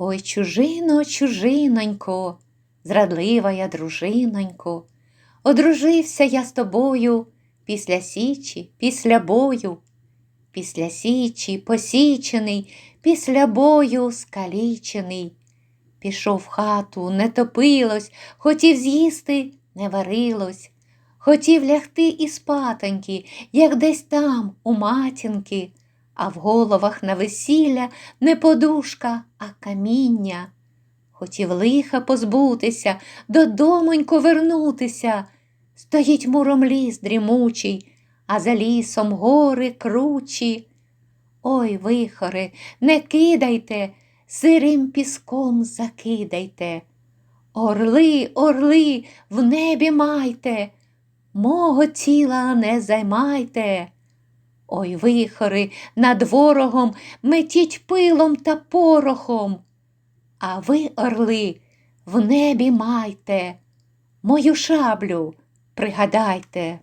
Ой, чужино, чужинонько, зрадлива я дружинонько, одружився я з тобою після січі, після бою, після січі посічений, після бою скалічений. Пішов в хату, не топилось, хотів з'їсти, не варилось, хотів лягти і спатоньки, як десь там, у матінки, а в головах на весілля не подушка, а каміння. Хотів лиха позбутися, додомонько вернутися. Стоїть муром ліс дрімучий, а за лісом гори кручі. Ой, вихори, не кидайте, сирим піском закидайте. Орли, орли, в небі майте, мого тіла не займайте. Ой, вихори, над ворогом метіть пилом та порохом. А ви, орли, в небі майте, мою шаблю пригадайте.